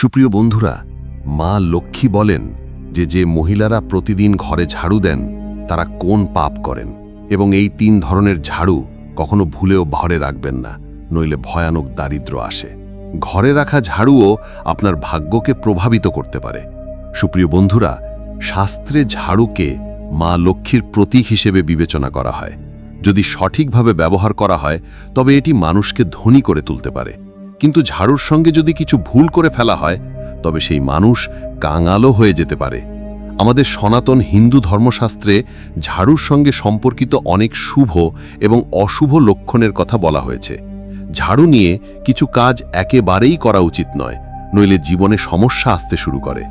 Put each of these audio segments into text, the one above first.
সুপ্রিয় বন্ধুরা, মা লক্ষ্মী বলেন যে যে মহিলারা প্রতিদিন ঘরে ঝাড়ু দেন, তারা কোন পাপ করেন এবং এই তিন ধরনের ঝাড়ু কখনো ভুলেও ঘরে রাখবেন না, নইলে ভয়ানক দারিদ্র্য আসে। ঘরে রাখা ঝাড়ুও আপনার ভাগ্যকে প্রভাবিত করতে পারে। সুপ্রিয় বন্ধুরা, শাস্ত্রে ঝাড়ুকে মা লক্ষ্মীর প্রতীক হিসেবে বিবেচনা করা হয়। যদি সঠিকভাবে ব্যবহার করা হয়, তবে এটি মানুষকে ধনী করে তুলতে পারে। কিন্তু ঝাড়ুর সঙ্গে যদি কিছু ভুল করে ফেলা হয়, তবে সেই মানুষ কাঙালও হয়ে যেতে পারে। আমাদের সনাতন হিন্দু ধর্মশাস্ত্রে ঝাড়ুর সঙ্গে সম্পর্কিত অনেক শুভ এবং অশুভ লক্ষণের কথা বলা হয়েছে। ঝাড়ু নিয়ে কিছু কাজ একেবারেই করা উচিত নয়, নইলে জীবনে সমস্যা আসতে শুরু করে।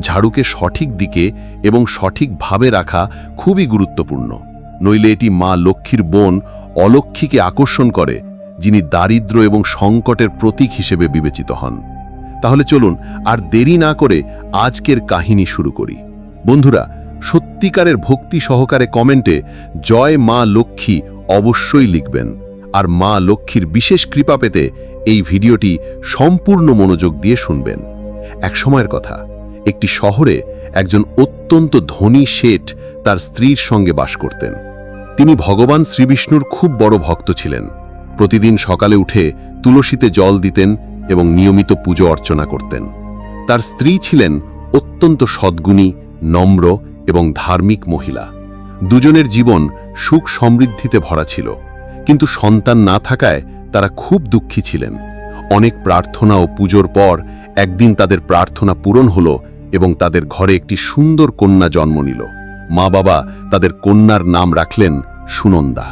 ঝাড়ুকে সঠিক দিকে এবং সঠিকভাবে রাখা খুবই গুরুত্বপূর্ণ, নইলে এটি মা লক্ষ্মীর বোন অলক্ষ্মীকে আকর্ষণ করে যিনি দারিদ্র এবং সংকটের প্রতীক হিসেবে বিবেচিত হন। তাহলে চলুন আর দেরি না করে আজকের কাহিনী শুরু করি। বন্ধুরা, সত্যিকারের ভক্তি সহকারে কমেন্টে জয় মা লক্ষ্মী অবশ্যই লিখবেন। আর মা লক্ষ্মীর বিশেষ কৃপা পেতে এই ভিডিওটি সম্পূর্ণ মনোযোগ দিয়ে শুনবেন। এক সময়ের কথা, একটি শহরে একজন অত্যন্ত ধনী শেঠ তার স্ত্রীর সঙ্গে বাস করতেন। তিনি ভগবান শ্রীবিষ্ণুর খুব বড় ভক্ত ছিলেন। প্রতিদিন সকালে উঠে তুলসীতে জল দিতেন এবং নিয়মিত পুজো অর্চনা করতেন। তার স্ত্রী ছিলেন অত্যন্ত সদ্গুণী, নম্র এবং ধার্মিক মহিলা। দুজনের জীবন সুখ সমৃদ্ধিতে ভরা ছিল, কিন্তু সন্তান না থাকায় তারা খুব দুঃখী ছিলেন। অনেক প্রার্থনা ও পুজোর পর একদিন তাদের প্রার্থনা পূরণ হল এবং তাদের ঘরে একটি সুন্দর কন্যা জন্ম নিল। মা বাবা তাদের কন্যার নাম রাখলেন সুনন্দা।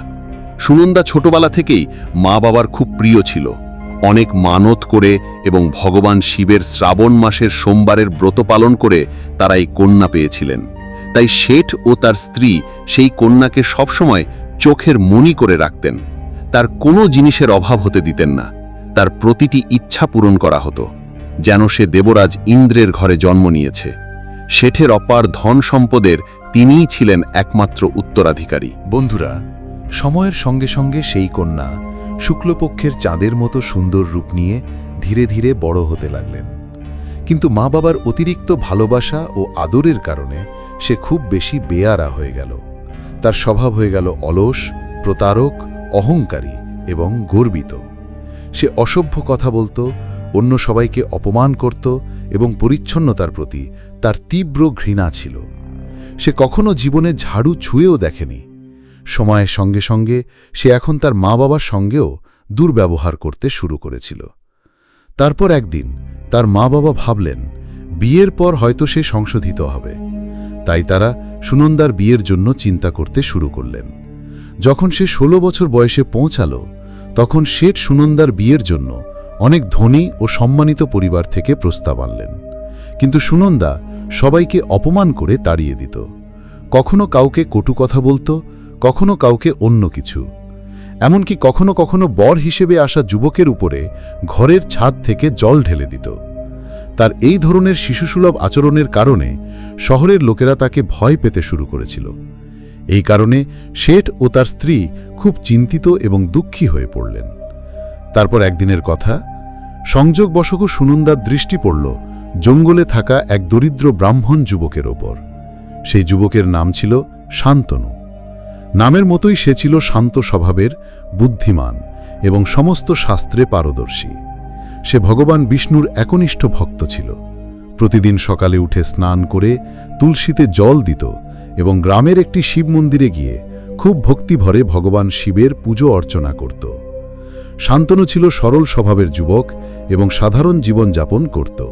সুনন্দা ছোটবেলা থেকেই মা বাবার খুব প্রিয় ছিল। অনেক মানত করে এবং ভগবান শিবের শ্রাবণ মাসের সোমবারের ব্রত পালন করে তারা এই কন্যা পেয়েছিলেন। তাই শেঠ ও তার স্ত্রী সেই কন্যাকে সবসময় চোখের মনি করে রাখতেন। তার কোনো জিনিসের অভাব হতে দিতেন না। তার প্রতিটি ইচ্ছা পূরণ করা হতো, যেন সে দেবরাজ ইন্দ্রের ঘরে জন্ম নিয়েছে। শেঠের অপার ধন সম্পদের তিনিই ছিলেন একমাত্র উত্তরাধিকারী। বন্ধুরা সময়ের সঙ্গে সঙ্গে সেই কন্যা শুক্লপক্ষের চাঁদের মতো সুন্দর রূপ নিয়ে ধীরে ধীরে বড় হতে লাগলেন। কিন্তু মা বাবার অতিরিক্ত ভালোবাসা ও আদরের কারণে সে খুব বেশি বেয়ারা হয়ে গেল। তার স্বভাব হয়ে গেল অলস, প্রতারক, অহংকারী এবং গর্বিত। সে অসভ্য কথা বলতো, অন্য সবাইকে অপমান করত এবং পরিচ্ছন্নতার প্রতি তার তীব্র ঘৃণা ছিল। সে কখনো জীবনে ঝাড়ু ছুঁয়েও দেখেনি। সময়ের সঙ্গে সঙ্গে সে এখন তার মা বাবার সঙ্গেও দুর্ব্যবহার করতে শুরু করেছিল। তারপর একদিন তার মা বাবা ভাবলেন, বিয়ের পর হয়তো সে সংশোধিত হবে। তাই তারা সুনন্দার বিয়ের জন্য চিন্তা করতে শুরু করলেন। যখন সে ষোলো বছর বয়সে পৌঁছাল, তখন শেঠ সুনন্দার বিয়ের জন্য অনেক ধনী ও সম্মানিত পরিবার থেকে প্রস্তাব আনলেন। কিন্তু সুনন্দা সবাইকে অপমান করে তাড়িয়ে দিত। কখনো কাউকে কটু কথা বলতো কখনো কাউকে অন্য কিছু। এমনকি কখনো কখনো বর হিসেবে আসা যুবকের উপরে ঘরের ছাদ থেকে জল ঢেলে দিত। তার এই ধরনের শিশুসুলভ আচরণের কারণে শহরের লোকেরা তাকে ভয় পেতে শুরু করেছিল। এই কারণে শেঠ ও তার স্ত্রী খুব চিন্তিত এবং দুঃখী হয়ে পড়লেন। তারপর একদিনের কথা সংযোগবশক সুনন্দার দৃষ্টি পড়ল জঙ্গলে থাকা এক দরিদ্র ব্রাহ্মণ যুবকের ওপর। সেই যুবকের নাম ছিল শান্তনু। নামের মতোই সে ছিল শান্ত স্বভাবের, বুদ্ধিমান এবং সমস্ত শাস্ত্রে পারদর্শী। সে ভগবান বিষ্ণুর একনিষ্ঠ ভক্ত ছিল। প্রতিদিন সকালে উঠে স্নান করে তুলসীতে জল দিত এবং গ্রামের একটি শিব মন্দিরে গিয়ে খুব ভক্তিভরে ভগবান শিবের পুজো অর্চনা করত। শান্তনু ছিল সরল স্বভাবের যুবক এবং সাধারণ জীবনযাপন করত।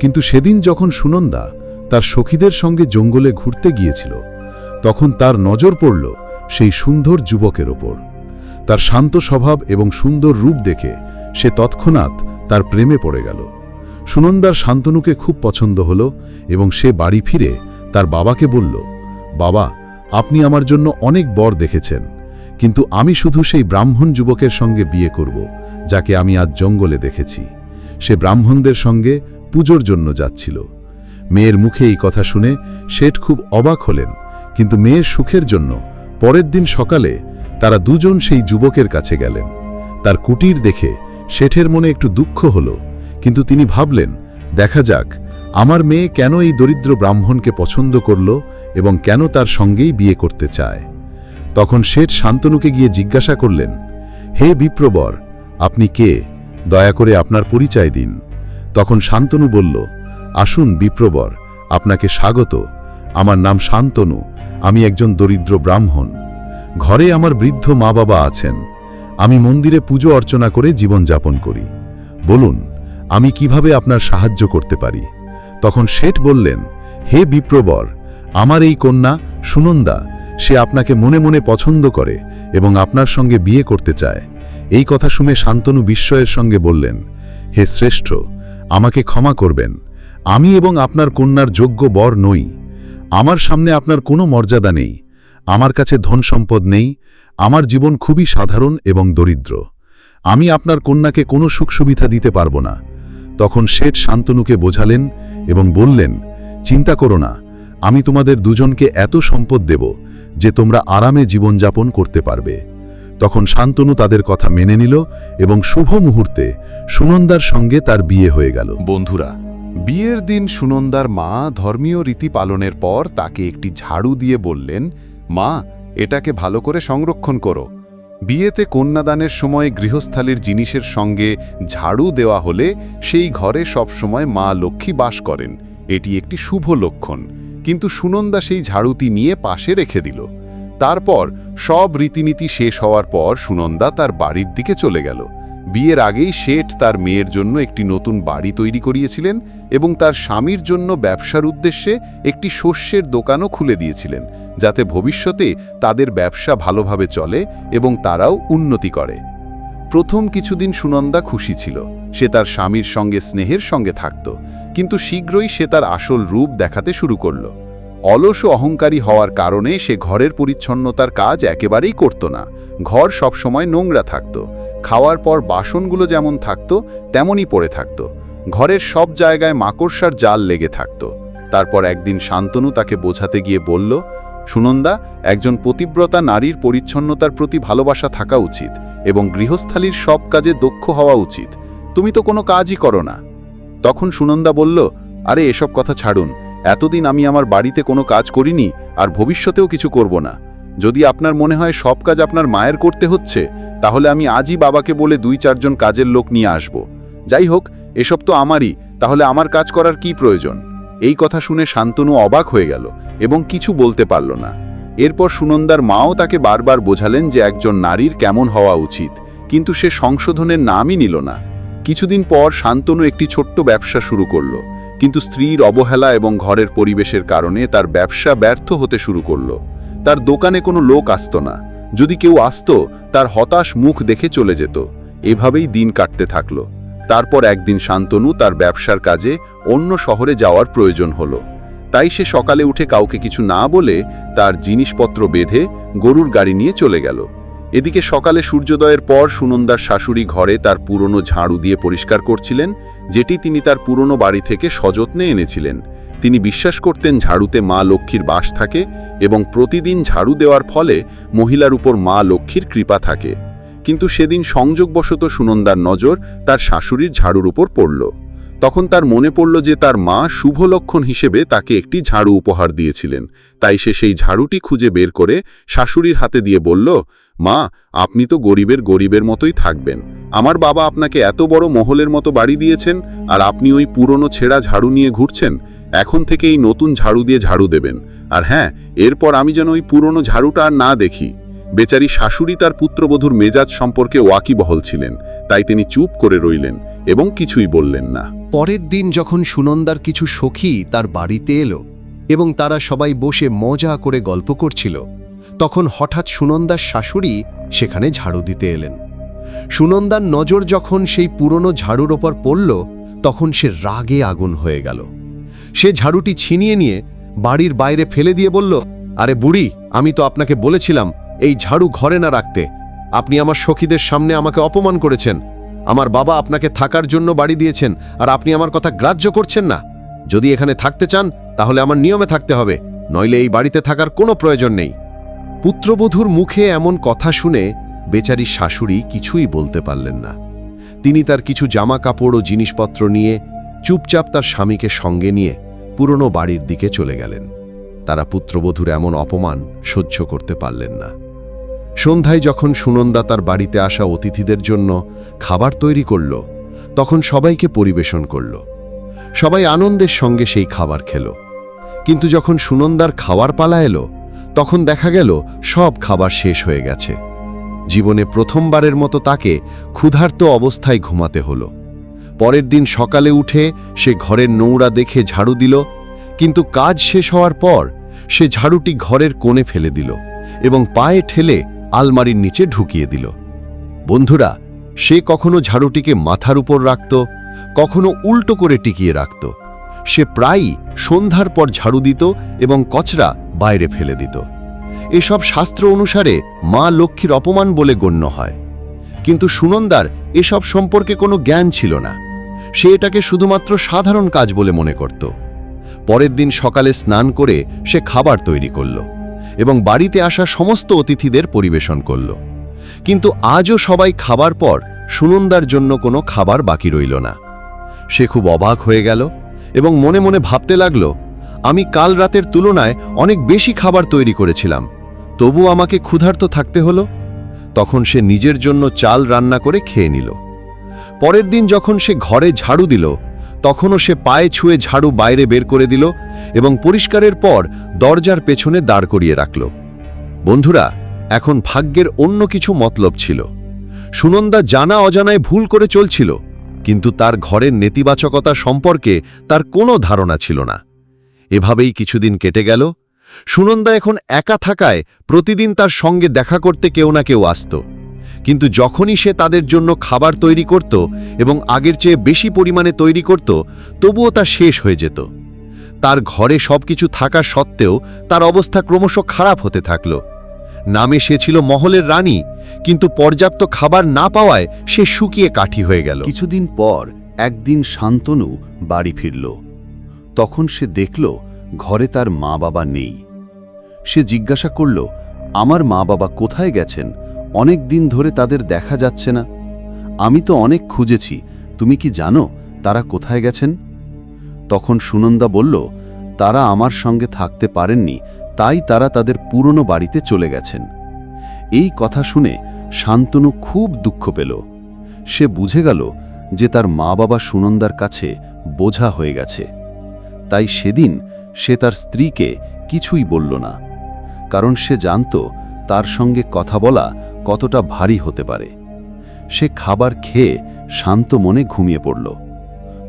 কিন্তু সেদিন যখন সুনন্দা তার সখীদের সঙ্গে জঙ্গলে ঘুরতে গিয়েছিল তখন তার নজর পড়ল সেই সুন্দর যুবকের ওপর। তার শান্ত স্বভাব এবং সুন্দর রূপ দেখে সে তৎক্ষণাৎ তার প্রেমে পড়ে গেল। সুনন্দার শান্তনুকে খুব পছন্দ হল এবং সে বাড়ি ফিরে তার বাবাকে বলল, বাবা, আপনি আমার জন্য অনেক বর দেখেছেন, কিন্তু আমি শুধু সেই ব্রাহ্মণ যুবকের সঙ্গে বিয়ে করব, যাকে আমি আজ জঙ্গলে দেখেছি। সে ব্রাহ্মণদের সঙ্গে পুজোর জন্য যাচ্ছিল। মেয়ের মুখে এই কথা শুনে শেঠ খুব অবাক হলেন। কিন্তু মেয়ের সুখের জন্য পরের দিন সকালে তারা দুজন সেই যুবকের কাছে গেলেন। তার কুটির দেখে শেঠের মনে একটু দুঃখ হল, কিন্তু তিনি ভাবলেন, দেখা যাক, আমার মেয়ে কেন এই দরিদ্র ব্রাহ্মণকে পছন্দ করল এবং কেন তার সঙ্গেই বিয়ে করতে চায়? তখন শেঠ শান্তনুকে গিয়ে জিজ্ঞাসা করলেন, হে বিপ্রবর, আপনি কে? দয়া করে আপনার পরিচয় দিন। তখন শান্তনু বলল, আসুন বিপ্রবর, আপনাকে স্বাগত। আমার নাম শান্তনু, আমি একজন দরিদ্র ব্রাহ্মণ। ঘরে আমার বৃদ্ধ মা বাবা আছেন। আমি মন্দিরে পুজো অর্চনা করে জীবনযাপন করি। বলুন, আমি কীভাবে আপনার সাহায্য করতে পারি? তখন শেঠ বললেন, হে বিপ্রবর, আমার এই কন্যা সুনন্দা, সে আপনাকে মনে মনে পছন্দ করে এবং আপনার সঙ্গে বিয়ে করতে চায়। এই কথা শুনে শান্তনু বিস্ময়ের সঙ্গে বললেন, হে শ্রেষ্ঠ, আমাকে ক্ষমা করবেন। আমি এবং আপনার কন্যার যোগ্য বর নই। আমার সামনে আপনার কোনো মর্যাদা নেই। আমার কাছে ধন সম্পদ নেই। আমার জীবন খুবই সাধারণ এবং দরিদ্র। আমি আপনার কন্যাকে কোনো সুখ সুবিধা দিতে পারব না। তখন শেঠ শান্তনুকে বোঝালেন এবং বললেন, চিন্তা করো না। আমি তোমাদের দুজনকে এত সম্পদ দেব যে তোমরা আরামে জীবনযাপন করতে পারবে। তখন শান্তনু তাদের কথা মেনে নিল এবং শুভ মুহূর্তে সুনন্দার সঙ্গে তার বিয়ে হয়ে গেল। বন্ধুরা বিয়ের দিন সুনন্দার মা ধর্মীয় রীতি পালনের পর তাকে একটি ঝাড়ু দিয়ে বললেন, মা, এটাকে ভালো করে সংরক্ষণ করো। বিয়েতে কন্যাদানের সময় গৃহস্থালির জিনিসের সঙ্গে ঝাড়ু দেওয়া হলে সেই ঘরে সবসময় মা লক্ষ্মী বাস করেন। এটি একটি শুভ লক্ষণ। কিন্তু সুনন্দা সেই ঝাড়ুটি নিয়ে পাশে রেখে দিল। তারপর সব রীতিনীতি শেষ হওয়ার পর সুনন্দা তার বাড়ির দিকে চলে গেল। বিয়ের আগেই শেঠ তার মেয়ের জন্য একটি নতুন বাড়ি তৈরি করিয়েছিলেন এবং তার স্বামীর জন্য ব্যবসার উদ্দেশ্যে একটি শস্যের দোকানও খুলে দিয়েছিলেন, যাতে ভবিষ্যতে তাদের ব্যবসা ভালোভাবে চলে এবং তারাও উন্নতি করে। প্রথম কিছুদিন সুনন্দা খুশি ছিল, সে তার স্বামীর সঙ্গে স্নেহের সঙ্গে থাকত, কিন্তু শীঘ্রই সে তার আসল রূপ দেখাতে শুরু করল। অলস ও অহংকারী হওয়ার কারণে সে ঘরের পরিচ্ছন্নতার কাজ একেবারেই করত না। ঘর সবসময় নোংরা থাকত। খাওয়ার পর বাসনগুলো যেমন থাকত, তেমনই পড়ে থাকত। ঘরের সব জায়গায় মাকড়সার জাল লেগে থাকত। তারপর একদিন শান্তনু তাকে বোঝাতে গিয়ে বলল, সুনন্দা, একজন পতিব্রতা নারীর পরিচ্ছন্নতার প্রতি ভালোবাসা থাকা উচিত এবং গৃহস্থালীর সব কাজে দক্ষ হওয়া উচিত। তুমি তো কোনো কাজই করো না। তখন সুনন্দা বলল, আরে, এসব কথা ছাড়ুন। এতদিন আমি আমার বাড়িতে কোনো কাজ করিনি আর ভবিষ্যতেও কিছু করব না। যদি আপনার মনে হয় সব কাজ আপনার মায়ের করতে হচ্ছে, তাহলে আমি আজই বাবাকে বলে দুই চারজন কাজের লোক নিয়ে আসব। যাই হোক, এসব তো আমারই, তাহলে আমার কাজ করার কি প্রয়োজন? এই কথা শুনে শান্তনু অবাক হয়ে গেল এবং কিছু বলতে পারল না। এরপর সুনন্দার মাও তাকে বারবার বোঝালেন যে একজন নারীর কেমন হওয়া উচিত, কিন্তু সে সংশোধনের নামই নিল না। কিছুদিন পর শান্তনু একটি ছোট্ট ব্যবসা শুরু করল। কিন্তু স্ত্রীর অবহেলা এবং ঘরের পরিবেশের কারণে তার ব্যবসা ব্যর্থ হতে শুরু করল। তার দোকানে কোনো লোক আসতো না। যদি কেউ আসতো, তার হতাশ মুখ দেখে চলে যেত। এভাবেই দিন কাটতে থাকল। তারপর একদিন শান্তনু তার ব্যবসার কাজে অন্য শহরে যাওয়ার প্রয়োজন হলো। তাই সে সকালে উঠে কাউকে কিছু না বলে তার জিনিসপত্র বেঁধে গরুর গাড়ি নিয়ে চলে গেল। এদিকে সকালে সূর্যোদয়ের পর সুনন্দার শাশুড়ি ঘরে তার পুরনো ঝাড়ু দিয়ে পরিষ্কার করছিলেন যেটি তিনি তার পুরনো বাড়ি থেকে সযত্নে এনেছিলেন। তিনি বিশ্বাস করতেন ঝাড়ুতে মা লক্ষ্মীর বাস থাকে এবং প্রতিদিন ঝাড়ু দেওয়ার ফলে মহিলার উপর মা লক্ষ্মীর কৃপা থাকে। কিন্তু সেদিন সংযোগবশত সুনন্দার নজর তার শাশুড়ির ঝাড়ুর উপর পড়ল। তখন তার মনে পড়ল যে তার মা শুভ লক্ষণ হিসেবে তাকে একটি ঝাড়ু উপহার দিয়েছিলেন। তাই সে সেই ঝাড়ুটি খুঁজে বের করে শাশুড়ির হাতে দিয়ে বলল মা, আপনি তো গরিবের গরিবের মতোই থাকবেন। আমার বাবা আপনাকে এত বড় মহলের মতো বাড়ি দিয়েছেন, আর আপনি ওই পুরনো ছেঁড়া ঝাড়ু নিয়ে ঘুরছেন, এখন থেকে এই নতুন ঝাড়ু দিয়ে ঝাড়ু দেবেন। আর হ্যাঁ এরপর আমি যেন ওই পুরনো ঝাড়ুটা আর না দেখি। বেচারি শাশুড়ি তার পুত্রবধূর মেজাজ সম্পর্কে ওয়াকিবহল ছিলেন, তাই তিনি চুপ করে রইলেন এবং কিছুই বললেন না। পরের দিন যখন সুনন্দার কিছু সখী তার বাড়িতে এলো এবং তারা সবাই বসে মজা করে গল্প করছিল তখন হঠাৎ সুনন্দার শাশুড়ি সেখানে ঝাড়ু দিতে এলেন। সুনন্দার নজর যখন সেই পুরনো ঝাড়ুর ওপর পড়ল, তখন সে রাগে আগুন হয়ে গেল। সে ঝাড়ুটি ছিনিয়ে নিয়ে বাড়ির বাইরে ফেলে দিয়ে বলল, আরে বুড়ি, আমি তো আপনাকে বলেছিলাম, এই ঝাড়ু ঘরে না রাখতে। আপনি আমার সখীদের সামনে আমাকে অপমান করেছেন। আমার বাবা আপনাকে থাকার জন্য বাড়ি দিয়েছেন, আর আপনি আমার কথা গ্রাহ্য করছেন না। যদি এখানে থাকতে চান, তাহলে আমার নিয়মে থাকতে হবে। নইলে এই বাড়িতে থাকার কোনো প্রয়োজন নেই। পুত্রবধূর মুখে এমন কথা শুনে বেচারি শাশুড়ি কিছুই বলতে পারলেন না। তিনি তার কিছু জামা কাপড় ও জিনিসপত্র নিয়ে চুপচাপ তার স্বামীকে সঙ্গে নিয়ে পুরনো বাড়ির দিকে চলে গেলেন। তারা পুত্রবধূর এমন অপমান সহ্য করতে পারলেন না। সন্ধ্যায় যখন সুনন্দা তার বাড়িতে আসা অতিথিদের জন্য খাবার তৈরি করল, তখন সবাইকে পরিবেশন করল। সবাই আনন্দের সঙ্গে সেই খাবার খেল। কিন্তু যখন সুনন্দার খাওয়ার পালা এলো তখন দেখা গেল সব খাবার শেষ হয়ে গেছে। জীবনে প্রথমবারের মতো তাকে ক্ষুধার্ত অবস্থায় ঘুমাতে হলো। পরের দিন সকালে উঠে সে ঘরের নোংরা দেখে ঝাড়ু দিল, কিন্তু কাজ শেষ হওয়ার পর সে ঝাড়ুটি ঘরের কোণে ফেলে দিল এবং পায়ে ঠেলে আলমারির নিচে ঢুকিয়ে দিল। বন্ধুরা, সে কখনো ঝাড়ুটিকে মাথার উপর রাখত, কখনো উল্টো করে টিকিয়ে রাখত। সে প্রায়ই সন্ধ্যার পর ঝাড়ু দিত এবং কচরা বাইরে ফেলে দিত। এসব শাস্ত্র অনুসারে মা লক্ষ্মীর অপমান বলে গণ্য হয়। কিন্তু সুনন্দার এসব সম্পর্কে কোনো জ্ঞান ছিল না। সে এটাকে শুধুমাত্র সাধারণ কাজ বলে মনে করত। পরের দিন সকালে স্নান করে সে খাবার তৈরি করল এবং বাড়িতে আসা সমস্ত অতিথিদের পরিবেশন করল। কিন্তু আজও সবাই খাবার পর সুনন্দার জন্য কোনো খাবার বাকি রইল না। সে খুব অবাক হয়ে গেল এবং মনে মনে ভাবতে লাগল আমি কাল রাতের তুলনায় অনেক বেশি খাবার তৈরি করেছিলাম। তবু আমাকে ক্ষুধার্ত থাকতে হলো। তখন সে নিজের জন্য চাল রান্না করে খেয়ে নিল। পরের দিন যখন সে ঘরে ঝাড়ু দিল, তখনও সে পায়ে ছুঁয়ে ঝাড়ু বাইরে বের করে দিল এবং পরিষ্কারের পর দরজার পেছনে দাঁড় করিয়ে রাখল। বন্ধুরা, এখন ভাগ্যের অন্য কিছু মতলব ছিল। সুনন্দা জানা অজানায় ভুল করে চলছিল, কিন্তু তার ঘরের নেতিবাচকতা সম্পর্কে তার কোনো ধারণা ছিল না। এভাবেই কিছুদিন কেটে গেল। সুনন্দা এখন একা থাকায় প্রতিদিন তার সঙ্গে দেখা করতে কেউ না কেউ আসত। কিন্তু যখনই সে তাদের জন্য খাবার তৈরি করত এবং আগের চেয়ে বেশি পরিমাণে তৈরি করত, তবুও তা শেষ হয়ে যেত। তার ঘরে সবকিছু থাকা সত্ত্বেও তার অবস্থা ক্রমশ খারাপ হতে থাকল। নামে সে ছিল মহলের রানী, কিন্তু পর্যাপ্ত খাবার না পাওয়ায় সে শুকিয়ে কাঠি হয়ে গেল। কিছুদিন পর একদিন শান্তনু বাড়ি ফিরল। তখন সে দেখল ঘরে তার মা বাবা নেই। সে জিজ্ঞাসা করল, আমার মা বাবা কোথায় গেছেন? অনেক দিন ধরে তাদের দেখা যাচ্ছে না। আমি তো অনেক খুঁজেছি। তুমি কি জানো তারা কোথায় গেছেন? তখন সুনন্দা বলল, তারা আমার সঙ্গে থাকতে পারেননি, তাই তারা তাদের পুরনো বাড়িতে চলে গেছেন। এই কথা শুনে শান্তনু খুব দুঃখ পেল। সে বুঝে গেল যে তার মা বাবা সুনন্দার কাছে বোঝা হয়ে গেছে। তাই সেদিন সে তার স্ত্রীকে কিছুই বলল না, কারণ সে জানত তার সঙ্গে কথা বলা কতটা ভারী হতে পারে। সে খাবার খেয়ে শান্ত মনে ঘুমিয়ে পড়ল।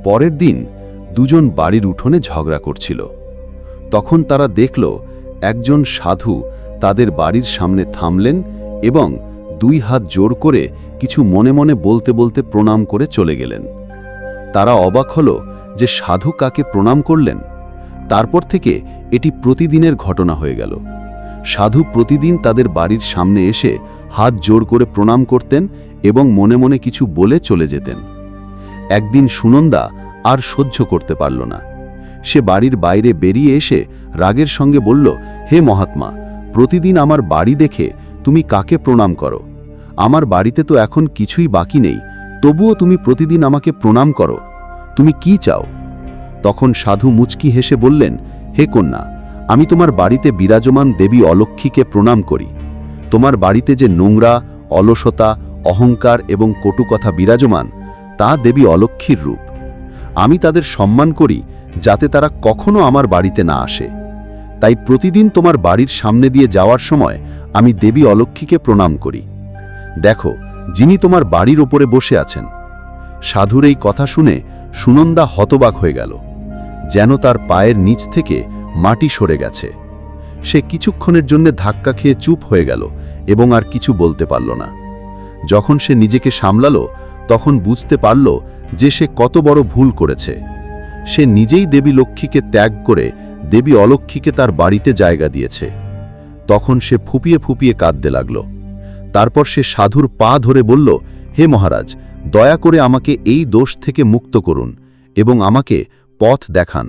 পরের দিন দুজন বাড়ির উঠোনে ঝগড়া করছিল। তখন তারা দেখল একজন সাধু তাদের বাড়ির সামনে থামলেন এবং দুই হাত জোর করে কিছু মনে মনে বলতে বলতে প্রণাম করে চলে গেলেন। তারা অবাক হল যে সাধু কাকে প্রণাম করলেন, তারপর থেকে এটি প্রতিদিনের ঘটনা হয়ে গেল। সাধু প্রতিদিন তাদের বাড়ির সামনে এসে হাত জোর করে প্রণাম করতেন এবং মনে মনে কিছু বলে চলে যেতেন। একদিন সুনন্দা আর সহ্য করতে পারল না। সে বাড়ির বাইরে বেরিয়ে এসে রাগের সঙ্গে বলল, হে মহাত্মা, প্রতিদিন আমার বাড়ি দেখে তুমি কাকে প্রণাম করো? আমার বাড়িতে তো এখন কিছুই বাকি নেই, তবুও তুমি প্রতিদিন আমাকে প্রণাম করো। তুমি কি চাও? তখন সাধু মুচকি হেসে বললেন, হে কন্যা, আমি তোমার বাড়িতে বিরাজমান দেবী অলক্ষীকে প্রণাম করি। তোমার বাড়িতে যে নোংরা, অলসতা, অহংকার এবং কটুকথা বিরাজমান, তা দেবী অলক্ষীর রূপ। আমি তাদের সম্মান করি যাতে তারা কখনো আমার বাড়িতে না আসে। তাই প্রতিদিন তোমার বাড়ির সামনে দিয়ে যাওয়ার সময় আমি দেবী অলক্ষীকে প্রণাম করি। দেখো, যিনি তোমার বাড়ির ওপরে বসে আছেন সাধুর এই কথা শুনে সুনন্দা হতবাক হয়ে গেল, যেন তার পায়ের নিচ থেকে মাটি সরে গেছে। সে কিছুক্ষণের জন্য ধাক্কা খেয়ে চুপ হয়ে গেল এবং আর কিছু বলতে পারল না। যখন সে নিজেকে সামলালো, তখন বুঝতে পারল যে সে কত বড় ভুল করেছে। সে নিজেই দেবী লক্ষ্মীকে ত্যাগ করে দেবী অলক্ষ্মীকে তার বাড়িতে জায়গা দিয়েছে। তখন সে ফুপিয়ে ফুপিয়ে কাঁদতে লাগল। তারপর সে সাধুর পা ধরে বলল, হে মহারাজ দয়া করে আমাকে এই দোষ থেকে মুক্ত করুন এবং আমাকে পথ দেখান।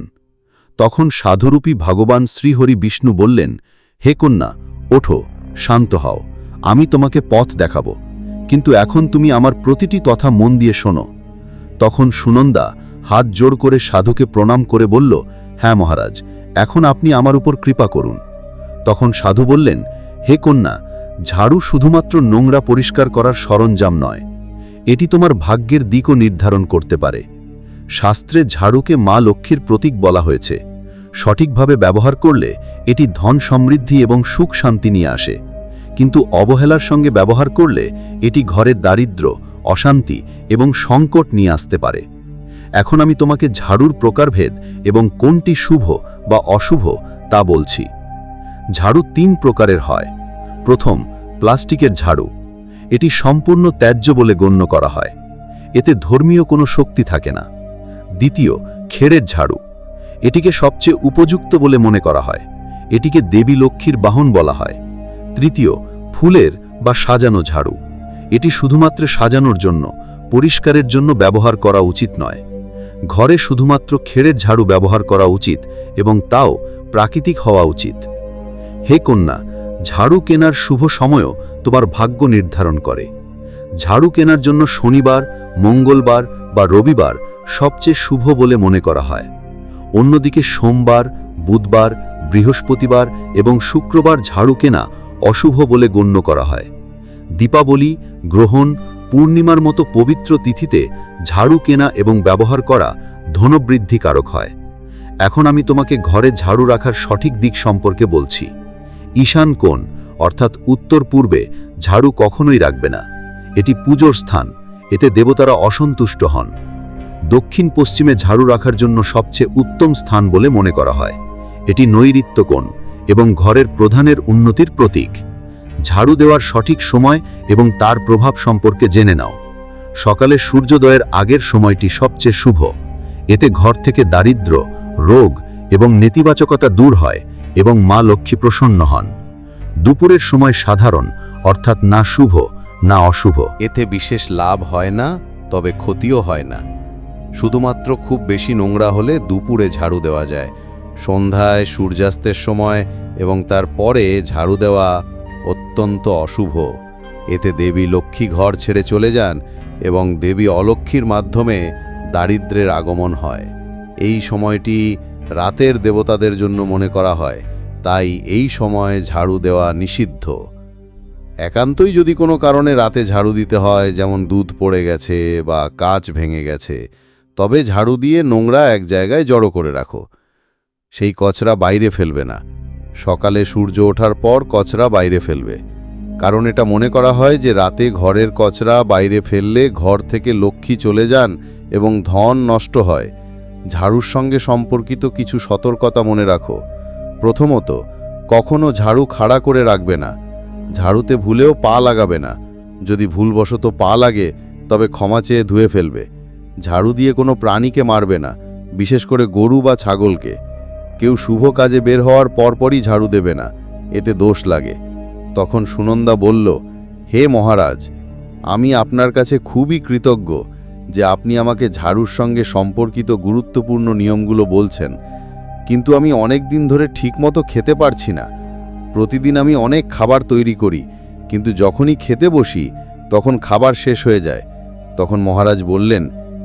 তখন সাধুরূপী ভগবান শ্রীহরি বিষ্ণু বললেন, হে কন্যা, ওঠো, শান্ত হও, আমি তোমাকে পথ দেখাব। কিন্তু এখন তুমি আমার প্রতিটি কথা মন দিয়ে শোনো। তখন সুনন্দা হাত জোর করে সাধুকে প্রণাম করে বলল হ্যাঁ মহারাজ, এখন আপনি আমার উপর কৃপা করুন। তখন সাধু বললেন, হে কন্যা, ঝাড়ু শুধুমাত্র নোংরা পরিষ্কার করার সরঞ্জাম নয় এটি তোমার ভাগ্যের দিকও নির্ধারণ করতে পারে। শাস্ত্রে ঝাড়ুকে মা লক্ষ্মীর প্রতীক বলা হয়েছে। সঠিকভাবে ব্যবহার করলে এটি ধন সমৃদ্ধি এবং সুখ শান্তি নিয়ে আসে। কিন্তু অবহেলার সঙ্গে ব্যবহার করলে এটি ঘরের দারিদ্র, অশান্তি এবং সংকট নিয়ে আসতে পারে। এখন আমি তোমাকে ঝাড়ুর প্রকারভেদ এবং কোনটি শুভ বা অশুভ তা বলছি। ঝাড়ু তিন প্রকারের হয়। প্রথম, প্লাস্টিকের ঝাড়ু। এটি সম্পূর্ণ ত্যায্য বলে গণ্য করা হয়। এতে ধর্মীয় কোনো শক্তি থাকে না। দ্বিতীয়, খেড়ের ঝাড়ু। এটিকে সবচেয়ে উপযুক্ত বলে মনে করা হয়। এটিকে দেবী লক্ষ্মীর বাহন বলা হয়। তৃতীয়, ফুলের বা সাজানো ঝাড়ু। এটি শুধুমাত্র সাজানোর জন্য, পরিষ্কারের জন্য ব্যবহার করা উচিত নয়। ঘরে শুধুমাত্র খেড়ের ঝাড়ু ব্যবহার করা উচিত এবং তাও প্রাকৃতিক হওয়া উচিত। হে কন্যা ঝাড়ু কেনার শুভ সময়ও তোমার ভাগ্য নির্ধারণ করে। ঝাড়ু কেনার জন্য শনিবার, মঙ্গলবার বা রবিবার সবচেয়ে শুভ বলে মনে করা হয়। অন্যদিকে সোমবার, বুধবার, বৃহস্পতিবার এবং শুক্রবার ঝাড়ু কেনা অশুভ বলে গণ্য করা হয়। দীপাবলি, গ্রহণ, পূর্ণিমার মতো পবিত্র তিথিতে ঝাড়ু কেনা এবং ব্যবহার করা ধনবৃদ্ধিকারক হয়। এখন আমি তোমাকে ঘরে ঝাড়ু রাখার সঠিক দিক সম্পর্কে বলছি। ঈশান কোণ, অর্থাৎ উত্তর পূর্বে, ঝাড়ু কখনোই রাখবে না। এটি পুজোর স্থান, এতে দেবতারা অসন্তুষ্ট হন। দক্ষিণ পশ্চিমে ঝাড়ু রাখার জন্য সবচেয়ে উত্তম স্থান বলে মনে করা হয়। এটি নৈরিত্য কোণ এবং ঘরের প্রধানের উন্নতির প্রতীক। ঝাড়ু দেওয়ার সঠিক সময় এবং তার প্রভাব সম্পর্কে জেনে নাও। সকালে সূর্যোদয়ের আগের সময়টি সবচেয়ে শুভ। এতে ঘর থেকে দারিদ্র, রোগ এবং নেতিবাচকতা দূর হয়। এবং মা লক্ষ্মী প্রসন্ন হন। দুপুরের সময় সাধারণ, অর্থাৎ না শুভ, না অশুভ। এতে বিশেষ লাভ হয় না, তবে ক্ষতিও হয় না। শুধুমাত্র খুব বেশি নোংরা হলে দুপুরে ঝাড়ু দেওয়া যায়। সন্ধ্যায় সূর্যাস্তের সময় এবং তার পরে ঝাড়ু দেওয়া অত্যন্ত অশুভ। এতে দেবী লক্ষ্মী ঘর ছেড়ে চলে যান এবং দেবী অলক্ষ্মীর মাধ্যমে দারিদ্র্যের আগমন হয়। এই সময়টি রাতের দেবতাদের জন্য মনে করা হয়। তাই এই সময় ঝাড়ু দেওয়া নিষিদ্ধ। একান্তই যদি কোনো কারণে রাতে ঝাড়ু দিতে হয়, যেমন দুধ পড়ে গেছে বা কাচ ভেঙে গেছে, তবে ঝাড়ু দিয়ে নোংরা এক জায়গায় জড়ো করে রাখো। সেই কচরা বাইরে ফেলবে না। সকালে সূর্য ওঠার পর কচরা বাইরে ফেলবে। কারণ এটা মনে করা হয় যে রাতে ঘরের কচরা বাইরে ফেললে ঘর থেকে লক্ষ্মী চলে যান এবং ধন নষ্ট হয়। ঝাড়ুর সঙ্গে সম্পর্কিত কিছু সতর্কতা মনে রাখো। প্রথমত, কখনো ঝাড়ু খাড়া করে রাখবে না। ঝাড়ুতে ভুলেও পা লাগাবে না। যদি ভুলবশত পা লাগে, তবে ক্ষমা চেয়ে ধুয়ে ফেলবে। ঝাড়ু দিয়ে কোনো প্রাণীকে মারবে না, বিশেষ করে গরু বা ছাগলকে। কেউ শুভ কাজে বের হওয়ার পরপরই ঝাড়ু দেবে না, এতে দোষ লাগে। তখন সুনন্দা বলল, হে মহারাজ, আমি আপনার কাছে খুবই কৃতজ্ঞ যে আপনি আমাকে ঝাড়ুর সঙ্গে সম্পর্কিত গুরুত্বপূর্ণ নিয়মগুলো বলছেন। কিন্তু আমি অনেক দিন ধরে ঠিকমতো খেতে পারছি না। প্রতিদিন আমি অনেক খাবার তৈরি করি, কিন্তু যখনই খেতে বসি, তখন খাবার শেষ হয়ে যায়। তখন মহারাজ বললেন,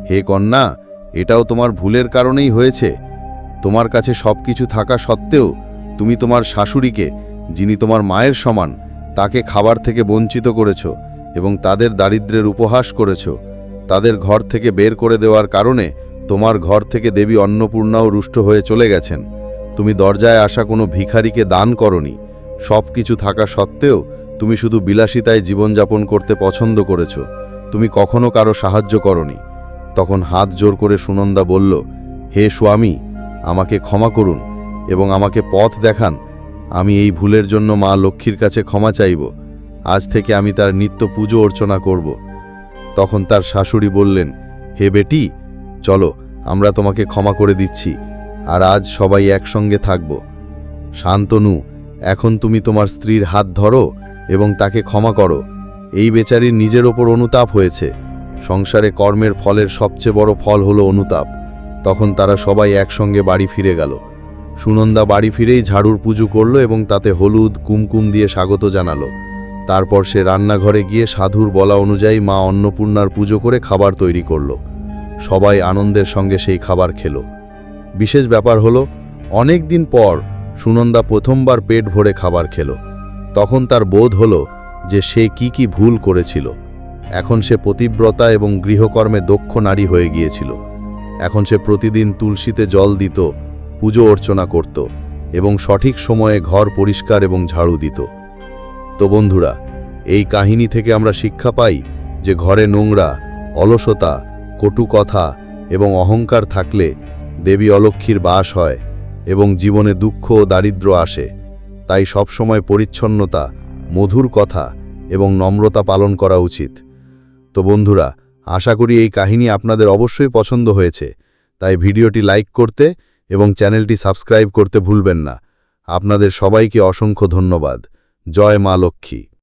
হে কন্যা, এটাও তোমার ভুলের কারণেই হয়েছে। তোমার কাছে সব কিছু থাকা সত্ত্বেও তুমি তোমার শাশুড়িকে, যিনি তোমার মায়ের সমান, তাকে খাবার থেকে বঞ্চিত করেছ এবং তাদের দারিদ্রের উপহাস করেছ। তাদের ঘর থেকে বের করে দেওয়ার কারণে তোমার ঘর থেকে দেবী অন্নপূর্ণাও রুষ্ট হয়ে চলে গেছেন। তুমি দরজায় আসা কোনো ভিখারিকে দান করনি। সব কিছু থাকা সত্ত্বেও তুমি শুধু বিলাসিতায় জীবনযাপন করতে পছন্দ করেছ। তুমি কখনো কারও সাহায্য করনি। তখন হাত জোর করে সুনন্দা বলল, হে স্বামী, আমাকে ক্ষমা করুন এবং আমাকে পথ দেখান। আমি এই ভুলের জন্য মা লক্ষ্মীর কাছে ক্ষমা চাইব। আজ থেকে আমি তার নিত্য পুজো অর্চনা করব। তখন তার শাশুড়ি বললেন, হে বেটি চলো, আমরা তোমাকে ক্ষমা করে দিচ্ছি, আর আজ সবাই একসঙ্গে থাকব। শান্তনু, এখন তুমি তোমার স্ত্রীর হাত ধরো এবং তাকে ক্ষমা করো। এই বেচারির নিজের ওপর অনুতাপ হয়েছে। সংসারে কর্মের ফলের সবচেয়ে বড় ফল হলো অনুতাপ। তখন তারা সবাই একসঙ্গে বাড়ি ফিরে গেল। সুনন্দা বাড়ি ফিরেই ঝাড়ুর পুজো করল এবং তাতে হলুদ, কুমকুম দিয়ে স্বাগত জানালো। তারপর সে রান্নাঘরে গিয়ে সাধুর বলা অনুযায়ী মা অন্নপূর্ণার পুজো করে খাবার তৈরি করল। সবাই আনন্দের সঙ্গে সেই খাবার খেলো। বিশেষ ব্যাপার হলো, অনেক দিন পর সুনন্দা প্রথমবার পেট ভরে খাবার খেলো। তখন তার বোধ হলো যে সে কি কি ভুল করেছিল। এখন সে পতিব্রতা এবং গৃহকর্মে দক্ষ নারী হয়ে গিয়েছিল। এখন সে প্রতিদিন তুলসীতে জল দিত, পুজো অর্চনা করত এবং সঠিক সময়ে ঘর পরিষ্কার এবং ঝাড়ু দিত। তো বন্ধুরা, এই কাহিনী থেকে আমরা শিক্ষা পাই যে ঘরে নোংরা, অলসতা কটু কথা এবং অহংকার থাকলে দেবী অলক্ষীর বাস হয় এবং জীবনে দুঃখ ও দারিদ্র্য আসে। তাই সবসময় পরিচ্ছন্নতা, মধুর কথা এবং নম্রতা পালন করা উচিত। তো বন্ধুরা, আশা করি এই কাহিনী আপনাদের অবশ্যই পছন্দ হয়েছে। তাই ভিডিওটি লাইক করতে এবং চ্যানেলটি সাবস্ক্রাইব করতে ভুলবেন না। আপনাদের সবাইকে অসংখ্য ধন্যবাদ। জয় মা লক্ষ্মী।